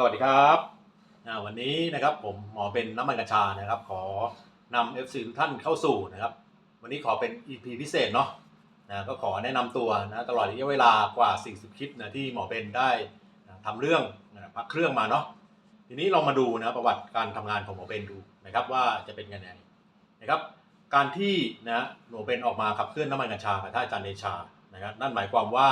สวัสดีครับวันนี้นะครับผมหมอเป็นน้ำมันกัญชานะครับ ขอนำ FC ทุกท่านเข้าสู่นะครับ วันนี้ขอเป็น EP พิเศษเนาะนะก็ขอแนะนำตัวนะตลอดระยะเวลากว่า 40 คลิปนะที่หมอเป็นได้ทำเรื่องนะพักเครื่องมาเนาะทีนี้เรามาดูนะประวัติการทำงานของหมอเป็นดูนะครับว่าจะเป็นยังไงนะครับ การที่นะหมอเป็นออกมาขับเคลื่อนน้ำมันกัญชากับท่านอาจารย์เดชานะครับนั่นหมายความว่า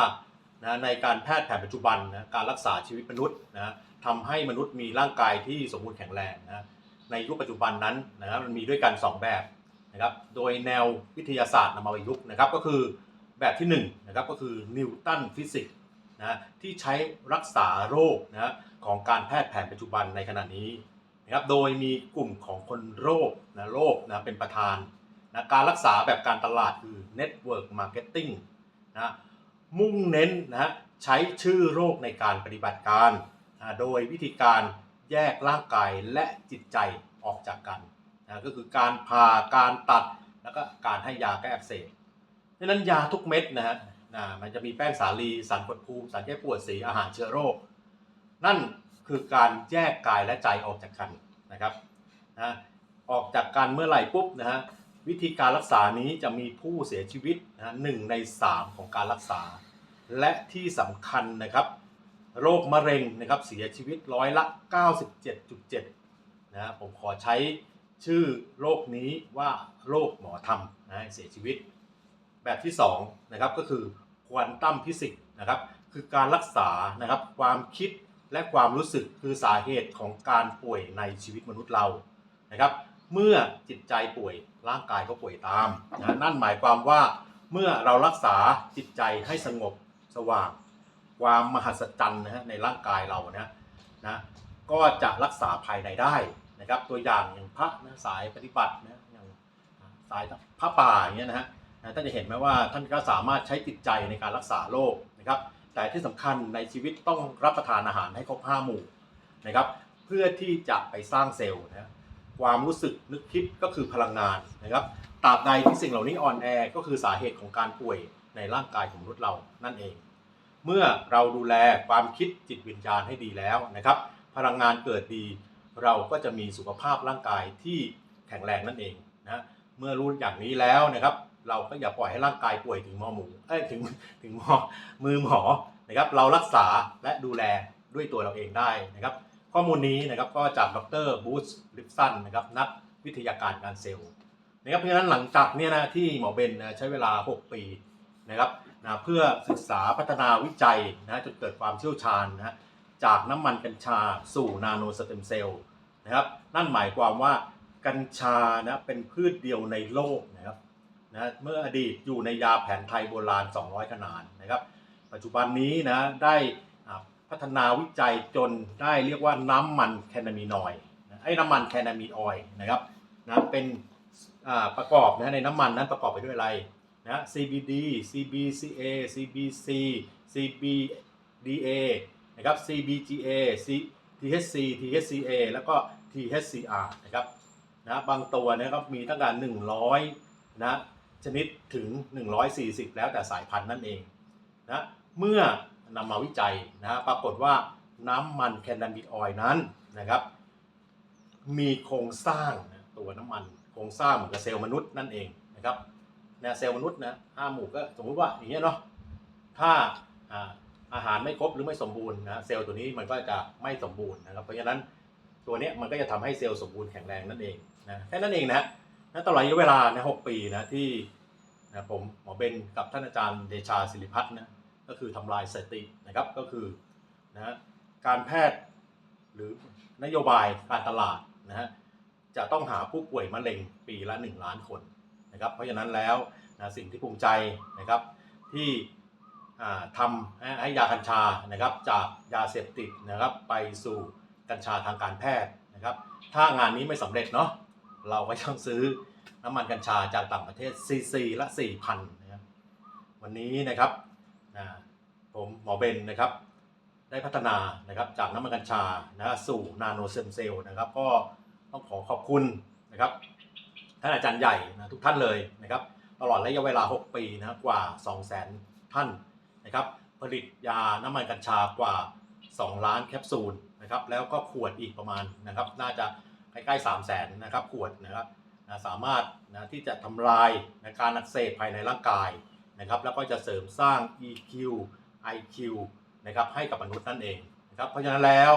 นะในการแพทย์แผนปัจจุบันนะการรักษาชีวิตมนุษย์นะ ทำให้มนุษย์มีร่างกายที่สมบูรณ์แข็งแรงนะในยุคปัจจุบันนั้นนะครับมันมีด้วยกัน 2 แบบนะครับโดยแนววิทยาศาสตร์นำมาประยุกต์นะครับก็คือแบบที่1นะครับก็คือนิวตันฟิสิกส์นะที่ใช้รักษาโรคนะของการแพทย์แผนปัจจุบันในขณะนี้นะครับโดยมีกลุ่มของคนโรคนะโรคนะเป็นประธานนะการรักษาแบบการตลาดคือ Network Marketing นะมุ่งเน้นนะใช้ชื่อโรคในการปฏิบัติการ โดยวิธีการแยกร่างกายและจิตใจออกจากกันนะก็คือการผ่าการตัดแล้วก็การให้ยาแก้อักเสบดังนั้นยาทุกเม็ดนะฮะนะมันจะมีแป้งสาลีสารกดภูมิสารแก้ปวดสีอาหารเชื้อโรค นั่นคือการแยกกายและใจออกจากกันนะครับนะออกจากกันเมื่อไหร่ปุ๊บนะฮะวิธีการรักษานี้จะมีผู้เสียชีวิตนะหนึ่งในสามของการรักษา และที่สำคัญนะครับ โรคมะเร็งนะครับเสียชีวิตร้อยละ 97.7นะผมขอใช้ชื่อโรคนี้ว่าโรคหมอทำนะเสียชีวิต แบบที่2นะครับก็คือควอนตัมฟิสิกส์นะครับคือการรักษานะครับความคิดและความรู้สึกคือสาเหตุของการป่วยในชีวิตมนุษย์เรานะครับ เมื่อจิตใจป่วยร่างกายก็ป่วยตามนะนั่นหมายความว่าเมื่อเรารักษาจิตใจให้สงบสว่าง ความมหัศจรรย์นะฮะในร่างกายเรานะนะก็จะรักษาภายในได้นะครับ ตัวอย่างอย่างพระนะสายปฏิบัตินะอย่างสายพระป่าอย่างเงี้ยนะฮะนะท่านจะเห็นไหมว่าท่านก็สามารถใช้จิตใจในการรักษาโรคนะครับ แต่ที่สำคัญในชีวิตต้องรับประทานอาหารให้ครบห้าหมู่นะครับ เพื่อที่จะไปสร้างเซลล์นะความรู้สึกนึกคิดก็คือพลังงานนะครับตราบใดที่สิ่งเหล่านี้อ่อนแอก็คือสาเหตุของการป่วยในร่างกายของมนุษย์เรานั่นเอง เมื่อเราดูแลความคิดจิตวิญญาณให้ดีแล้วนะครับ พลังงานเกิดดี เราก็จะมีสุขภาพร่างกายที่แข็งแรงนั่นเองนะเมื่อรู้อย่างนี้แล้วนะครับ เราก็อย่าปล่อยให้ร่างกายป่วยถึงหมอหมูเอ้ยถึงถึงหมอมือหมอนะครับเรารักษาและดูแลด้วยตัวเราเองได้นะครับ ข้อมูลนี้นะครับก็จากดรบูธลิปสันนะครับนักวิทยาการการเซลล์นะครับเพราะฉะนั้นหลังจากเนี่ยนะที่หมอเบนใช้เวลา 6 ปีนะครับ นะเพื่อศึกษาพัฒนาวิจัยนะจนเกิดความเชี่ยวชาญนะจากน้ำมันกัญชาสู่นาโนสเต็มเซลล์นะครับนั่นหมายความว่ากัญชานะเป็นพืชเดียวในโลกนะครับนะเมื่ออดีตอยู่ในยาแผนไทยโบราณ 200 ขนานนะครับ ปัจจุบันนี้นะได้พัฒนาวิจัยจนได้เรียกว่าน้ำมันแคนามีนอยนะไอ้น้ำมันแคนามีนอยนะครับนะเป็นประกอบนะในน้ำมันนั้นประกอบไปด้วยอะไร นะ CBD CBCA CBC CBDA นะครับ CBGA C THC THCA แล้วก็ THCR นะครับนะบางตัวนะครับมีตั้งแต่100นะชนิดถึง 140 แล้วแต่สายพันธุ์นั่นเองนะเมื่อนำมาวิจัยนะปรากฏว่าน้ำมันแคนาบิดออยนั้นนะครับ มีโครงสร้างตัวน้ำมันโครงสร้างเหมือนกับเซลล์มนุษย์นั่นเองนะครับ นะเซลล์มนุษย์นะห้าหมู่ก็สมมุติว่าอย่างเงี้ยเนาะถ้าอาหารไม่ครบหรือไม่สมบูรณ์นะเซลล์ตัวนี้มันก็จะไม่สมบูรณ์นะครับเพราะฉะนั้นตัวนี้มันก็จะทำให้เซลล์สมบูรณ์แข็งแรงนั่นเองนะแค่นั้นเองนะนะตลอดระยะเวลานะหกปีนะที่นะผมหมอเบนกับท่านอาจารย์เดชาศิริพัฒน์นะก็คือทำลายสตินะครับก็คือนะการแพทย์หรือนโยบายการตลาดนะฮะจะต้องหาผู้ป่วยมะเร็งปีละ 1 ล้านคน นะครับ เพราะฉะนั้นแล้วนะสิ่งที่ภูมิใจนะครับที่ทำให้ยากัญชานะครับจากยาเสพติดนะครับไปสู่กัญชาทางการแพทย์นะครับ ถ้างานนี้ไม่สำเร็จเนาะเราก็ต้องซื้อน้ำมันกัญชาจากต่างประเทศซีซีละ4,000นะครับวันนี้นะครับผมหมอเบนนะครับได้พัฒนานะครับจากน้ำมันกัญชานะสู่นาโนเซมเซลล์นะครับ ก็ต้องขอขอบคุณนะครับานอาจารย์ใหญ่นะทุกท่านเลยนะครับตลอดระยะเวลา 6 ปีนะกว่า 200,000 ท่านนะครับผลิตยาน้ำมันกัญชากว่า 2 ล้านแคปซูลนะครับแล้วก็ขวดอีกประมาณนะครับน่าจะใกล้ๆ 3 0 0แสนนะครับขวดนะครับนะสามารถนะที่จะทำลายนะการอักเสบภายในร่างกายนะครับแล้วก็จะเสริมสร้าง EQ IQ นะครับให้กับมนุษย์นั่นเองนะครับเพราะฉะนั้นแล้ว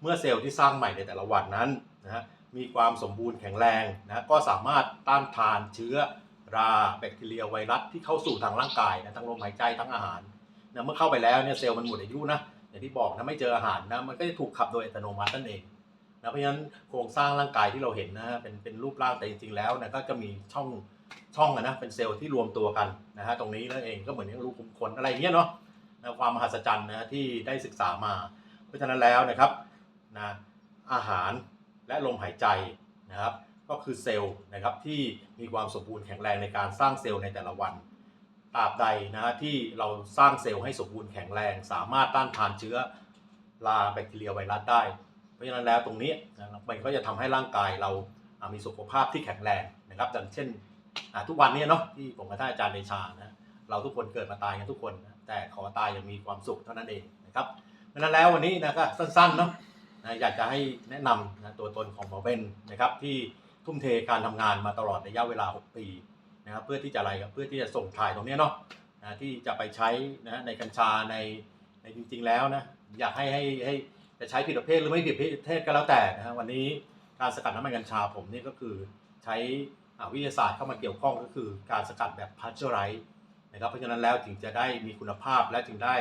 เมื่อเซลล์ที่สร้างใหม่ในแต่ละวันนั้นนะฮะ มีความสมบูรณ์แข็งแรงนะก็สามารถต้านทานเชื้อราแบคทีเรียไวรัสที่เข้าสู่ทางร่างกายนะทั้งลมหายใจทั้งอาหารนะเมื่อเข้าไปแล้วเนี่ยเซลล์มันหมดอายุนะอย่างที่บอกนะไม่เจออาหารนะมันก็จะถูกขับโดยอัตโนมัตินั่นเองนะเพราะฉะนั้นโครงสร้างร่างกายที่เราเห็นนะฮะเป็นเป็นรูปร่างแต่จริงๆแล้วนะก็จะมีช่องช่องนะเป็นเซลล์ที่รวมตัวกันนะฮะตรงนี้นั่นเองก็เหมือนอย่างรูขุมขนอะไรเงี้ยเนาะนะความมหัศจรรย์นะที่ได้ศึกษามา เพราะฉะนั้นแล้วนะครับนะอาหาร และลมหายใจนะครับ ก็คือเซลล์นะครับที่มีความสมบูรณ์แข็งแรงในการสร้างเซลล์ในแต่ละวันตราบใดนะฮะที่เราสร้างเซลล์ให้สมบูรณ์แข็งแรง สามารถต้านทานเชื้อราแบคทีเรียไวรัสได้ เพราะฉะนั้นแล้วตรงนี้มันก็จะทำให้ร่างกายเรามีสุขภาพที่แข็งแรงนะครับอย่างเช่นทุกวันนี้เนาะที่ผมกับท่านอาจารย์เดชานะเราทุกคนเกิดมาตายกันทุกคน แต่ขอตายอย่างมีความสุขเท่านั้นเองนะครับดังนั้นแล้ววันนี้นะก็สั้นๆเนาะ นะอยากจะให้แนะนำนะตัวตนของหมอเบนนะครับที่ทุ่มเทการทำงานมาตลอดระยะเวลา 6 ปีนะครับเพื่อที่จะอะไรครับเพื่อที่จะส่งถ่ายตรงนี้เนาะนะที่จะไปใช้นะในกัญชาในในจริง ๆ แล้วนะอยากให้ให้ให้จะใช้ผิดประเภทหรือไม่ผิดประเภทก็แล้วแต่นะฮะวันนี้การสกัดน้ำมันกัญชาผมนี่ก็คือใช้วิทยาศาสตร์เข้ามาเกี่ยวข้องก็คือการสกัดแบบพาสเจอไรส์นะครับเพราะฉะนั้นแล้วถึงจะได้มีคุณภาพและจึงได้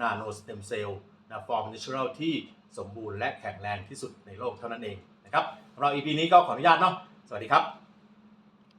นาโนสเต็มเซลล์นะฟอร์มเนเชอรัลที่ สมบูรณ์และแข็งแรงที่สุดในโลกเท่านั้นเองนะครับสำหรับ EP นี้ก็ขออนุญาตเนาะสวัสดีครับ